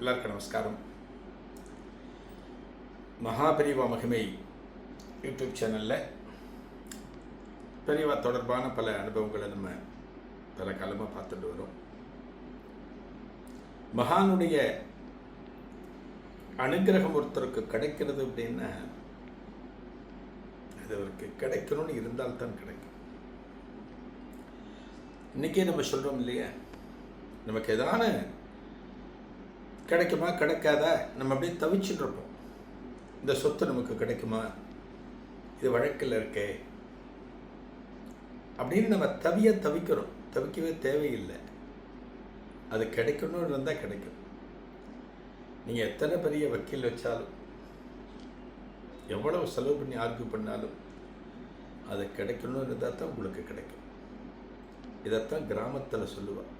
எல்லாருக்கும் நமஸ்காரம் மகாபெரிவா மகிமை யூடியூப் சேனலில் பெரியவா தொடர்பான பல அனுபவங்களை நம்ம பல காலமாக பார்த்துட்டு வரோம் மகானுடைய அனுகிரகம் ஒருத்தருக்கு கிடைக்கிறது அப்படின்னா அது அவருக்கு கிடைக்கணும்னு இருந்தால்தான் கிடைக்கும் இன்னைக்கே நம்ம சொல்கிறோம் இல்லையா நமக்கு எதான கிடைக்குமா கிடைக்காதா? நம்ம அப்படியே தவிச்சுட்டு இருப்போம். இந்த சொத்து நமக்கு கிடைக்குமா? இது வழக்கில் இருக்கே. அப்படின்னு நம்ம தவிய தவிக்கிறோம். தவிக்கவே தேவையில்லை. அது கிடைக்கணும்னு இருந்தால் கிடைக்கும். நீங்கள் எத்தனை பெரிய வக்கீல் வச்சாலும் எவ்வளவு செலவு பண்ணி ஆர்கியூ பண்ணாலும் அது கிடைக்கணும்னு இருந்தால் தான் உங்களுக்கு கிடைக்கும். இதைத்தான் கிராமத்தில் சொல்லுவாள்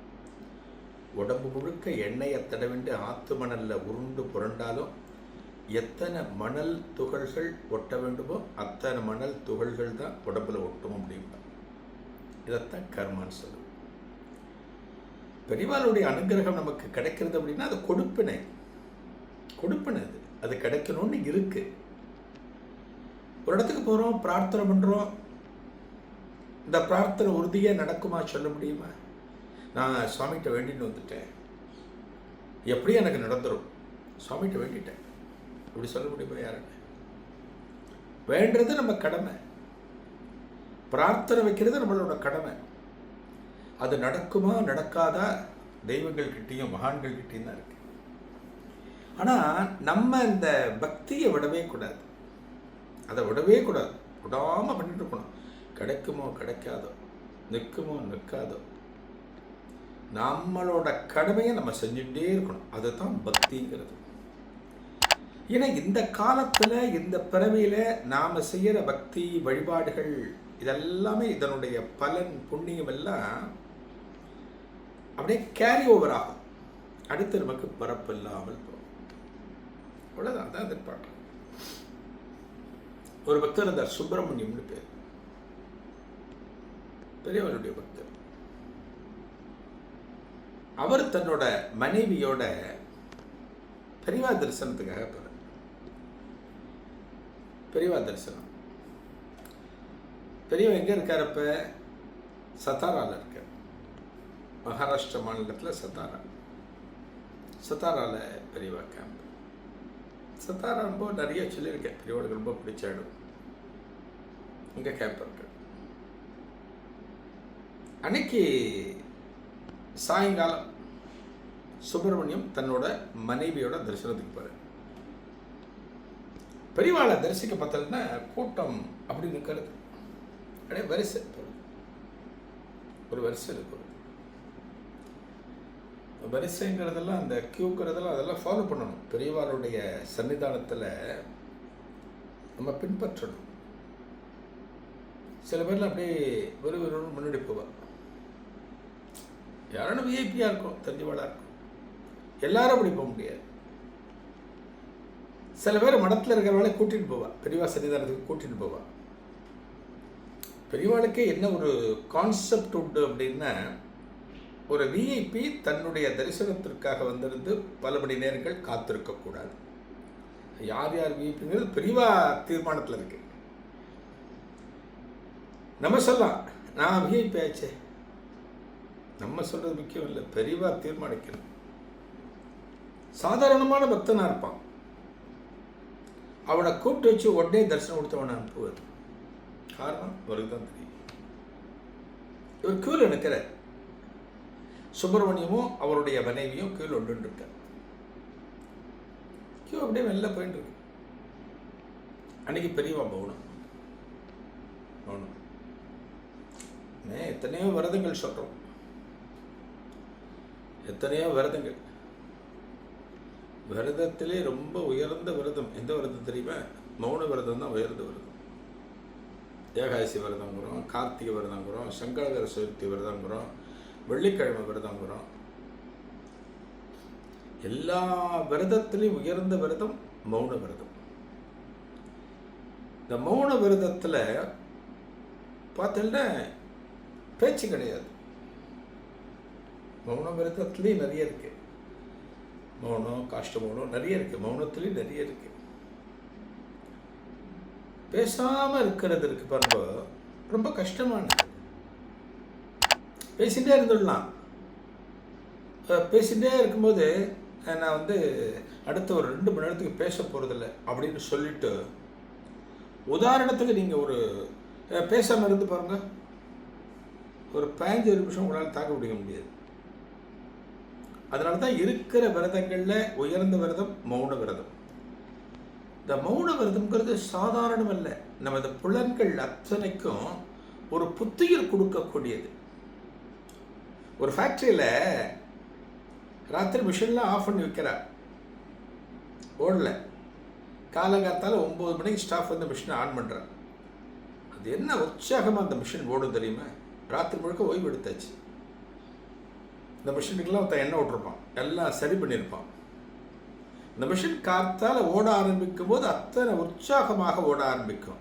உடம்பு முழுக்க எண்ணெயை தடவிண்டு ஆத்து மணலில் உருண்டு புரண்டாலும் எத்தனை மணல் துகள்கள் ஒட்ட வேண்டுமோ அத்தனை மணல் துகள்கள் தான் உடம்புல ஒட்டும் அப்படிம்பா. இதைத்தான் கர்மான்னு சொல்லுவோம். பெரியவாளுடைய அனுகிரகம் நமக்கு கிடைக்கிறது அப்படின்னா அது கொடுப்பினை. கொடுப்பினை அது. அது கிடைக்கணும்னு இருக்கு. ஒரு இடத்துக்கு போகிறோம் பிரார்த்தனை பண்ணுறோம் இந்த பிரார்த்தனை உறுதியாக நடக்குமா சொல்ல முடியுமா? நான் சுவாமிகிட்ட வேண்டின்னு வந்துட்டேன். எப்படியும் எனக்கு நடந்துடும் சுவாமிகிட்ட வேண்டிட்டேன். இப்படி சொல்ல முடியுமா யாருன்னு? வேண்டது நம்ம கடமை. பிரார்த்தனை வைக்கிறது நம்மளோட கடமை. அது நடக்குமா நடக்காதா? தெய்வங்கள் கிட்டேயும் மகான்கள் கிட்டேயும் தான் இருக்கு. ஆனால் நம்ம இந்த பக்தியை விடவே கூடாது. அதை விடவே கூடாது. விடாமல் பண்ணிட்டு இருக்கணும் கிடைக்குமோ கிடைக்காதோ? நிற்குமோ நிற்காதோ? நம்மளோட கடமையை நம்ம செஞ்சுட்டே இருக்கணும். அதுதான் பக்திங்கிறது. ஏன்னா இந்த காலத்தில் இந்த பிறவியில் நாம் செய்கிற பக்தி வழிபாடுகள் இதெல்லாமே இதனுடைய பலன் புண்ணியம் எல்லாம் அப்படியே கேரி ஓவர் ஆகும். அடுத்து நமக்கு பரப்பு இல்லாமல் போகும். அவ்வளோதான் அதான் எதிர்பார்க்கலாம் ஒரு பக்தர் இருந்தார் சுப்பிரமணியம்னு பேர். பெரியவருடைய பக்தர். அவர் தன்னோட மனைவியோட பெரியவா தரிசனத்துக்காக போகிறார் பெரியவா தரிசனம். பெரியவா எங்கே இருக்கார் அப்போ? சத்தாராவில் இருக்கார். மகாராஷ்டிரா மாநிலத்தில் சத்தாரா. சத்தாராவில் பெரியவா கேம்ப் சத்தாரா ரொம்ப நிறைய சொல்லியிருக்கேன். பெரியவாளுக்கு ரொம்ப பிடிச்ச இடம். இங்கே கேம்ப் இருக்கு. அன்னைக்கு சாயங்காலம் சுப்பிரமணியம் தன்னோட மனைவியோட தரிசனத்துக்கு போகிறார் பெரியவாளை தரிசிக்க பார்த்ததுன்னா கூட்டம் அப்படி நிற்கிறது அப்படியே வரிசை ஒரு வரிசை இருக்குது வரிசைங்கிறதெல்லாம் அந்த கியூங்கிறதெல்லாம் அதெல்லாம் ஃபாலோ பண்ணணும். பெரியவாளுடைய சன்னிதானத்தில் நம்ம பின்பற்றணும். சில பேர்லாம் அப்படியே ஒரு முன்னாடி போவாள் யாரும் விஐபியாக இருக்கும் தெரிஞ்சவாளாக இருக்கும் எல்லாரும் அப்படி போக முடியாது. சில பேர் மடத்தில் இருக்கிறவளை கூட்டிகிட்டு போவாள் பெரியவா சன்னிதானத்துக்கு கூட்டிகிட்டு போவாள் பெரியவாளுக்கே என்ன ஒரு கான்செப்ட் உண்டு அப்படின்னா ஒரு விஐபி தன்னுடைய தரிசனத்திற்காக வந்திருந்து பல மணி நேரங்கள் காத்திருக்கக்கூடாது யார் யார் விஐபிங்கிறது பெரியவா தீர்மானத்தில் இருக்கு. நம்ம சொல்லலாம் நான் விஐபி ஆச்சே. நம்ம சொல்றது முக்கியம் இல்லை. பெரியவா தீர்மானிக்கணும். சாதாரணமான பக்தனா இருப்பான். அவனை கூப்பிட்டு வச்சு உடனே தரிசனம் கொடுத்தவனை அனுப்புவது. காரணம் அவருக்கு தான் தெரியும். இவர் கீழ் நிற்கிறார். சுப்பிரமணியமும் அவருடைய மனைவியும் கீழ் ஒன்று இருக்கார் கியூ அப்படியே வெளில போயிட்டு இருக்கு. அன்னைக்கு பெரியவா மௌனம் மௌனம் எத்தனையோ விரதங்கள் சொல்கிறோம் எத்தனையோ விரதங்கள். விரதத்திலே ரொம்ப உயர்ந்த விரதம். எந்த விரதம் தெரியுமா? மௌன விரதம் தான் உயர்ந்த விரதம். ஏகாதசி விரதங்கிறோம் கார்த்திகை விரதங்கிறோம் சங்கடகர சதுர்த்தி விரதங்கிறோம் வெள்ளிக்கிழமை விரதங்கிறோம் எல்லா விரதத்திலையும் உயர்ந்த விரதம் மௌன விரதம். இந்த மௌன விரதத்தில் பார்த்தீங்கன்னா பேச்சு கிடையாது. மௌன விரதத்துலேயும் நிறைய இருக்கு. மௌனம் காஷ்ட மௌனம் நிறைய இருக்கு. மௌனத்துலேயும் நிறைய இருக்கு. பேசாம இருக்கிறது இருக்கு பாருங்க. ரொம்ப கஷ்டமானது. பேசிட்டே இருந்துடலாம். பேசிகிட்டே பேசிட்டே இருக்கும்போது நான் வந்து அடுத்த ஒரு ரெண்டு மணி நேரத்துக்கு பேச போகிறதில்ல அப்படின்னு சொல்லிட்டு உதாரணத்துக்கு நீங்கள் ஒரு பேசாமல் இருந்து பாருங்கள் ஒரு பதினஞ்சு நிமிஷம் உங்களால் தாக்கு பிடிக்க முடியாது. அதனால தான் இருக்கிற விரதங்களில் உயர்ந்த விரதம் மௌன விரதம். இந்த மௌன விரதம்ங்கிறது சாதாரணம் அல்ல நமது புலன்கள் அத்தனைக்கும் ஒரு புத்துயிர் கொடுக்கக்கூடியது. ஒரு ஃபேக்ட்ரியில் ராத்திரி மிஷின்லாம் ஆஃப் பண்ணி வைக்கிறார் ஓடல. காலங்காத்தால் ஒம்பது மணிக்கு ஸ்டாஃப் வந்து மிஷினை ஆன் பண்ணுறார் அது என்ன உற்சாகமாக அந்த மிஷின் ஓடும் தெரியுமா? ராத்திரி முழுக்க ஓய்வு எடுத்தாச்சு. இந்த மிஷினுக்கெல்லாம் ஒருத்தன் எண்ணெய் விட்டுருப்பான். எல்லாம் சரி பண்ணியிருப்பான். இந்த மிஷின் காத்தால் ஓட ஆரம்பிக்கும் போது அத்தனை உற்சாகமாக ஓட ஆரம்பிக்கும்.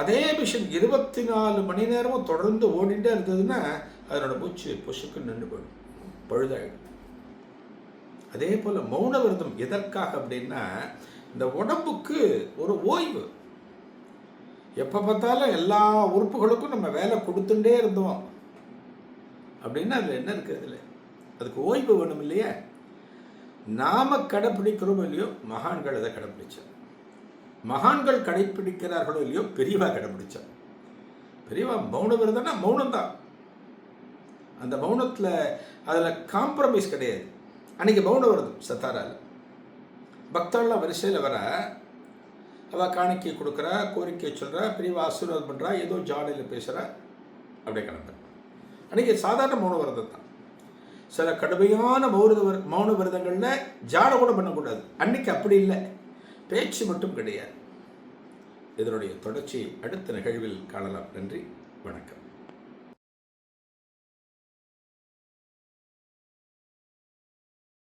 அதே மிஷின் இருபத்தி நாலு மணி நேரமும் தொடர்ந்து ஓடிட்டே இருந்ததுன்னா அதனோட மூச்சு பொசுக்கு நின்று போயிடும். பழுதாயிடும். அதே போல் மௌன விரதம் எதற்காக அப்படின்னா இந்த உடம்புக்கு ஒரு ஓய்வு. எப்போ பார்த்தாலும் எல்லா உறுப்புகளுக்கும் நம்ம வேலை கொடுத்துட்டே இருந்தோம். அப்படின்னா அதில் என்ன இருக்குது அதில்? அதுக்கு ஓய்வு வேணும் இல்லையா? நாம கடைப்பிடிக்கிறோமோ இல்லையோ மகான்கள் அதை கடைப்பிடிச்சார். மகான்கள் கடைப்பிடிக்கிறார்களோ இல்லையோ பெரியவா கடைப்பிடிச்சார். பெரியவா மௌன விரதம்னா மௌனம் தான். அந்த மௌனத்தில் அதில் காம்ப்ரமைஸ் கிடையாது. அன்றைக்கி மௌன விரதம் சத்தாரால். பக்தர்கள்லாம் வரிசையில் வர அவள் காணிக்கை கொடுக்குறா கோரிக்கை சொல்கிறா பெரியவா ஆசீர்வாதம் பண்ணுறா ஏதோ ஜாடையில் பேசுகிறா அப்படியே கிளம்புறா அன்றைக்கி சாதாரண மௌன விரதம் தான். சில கடுமையான மௌன மௌன விரதங்களில் ஜாட கூட பண்ணக்கூடாது. அன்னைக்கு அப்படி இல்லை. பேச்சு மட்டும் கிடையாது. இதனுடைய தொடர்ச்சியை அடுத்த நிகழ்வில் காணலாம். நன்றி. வணக்கம்.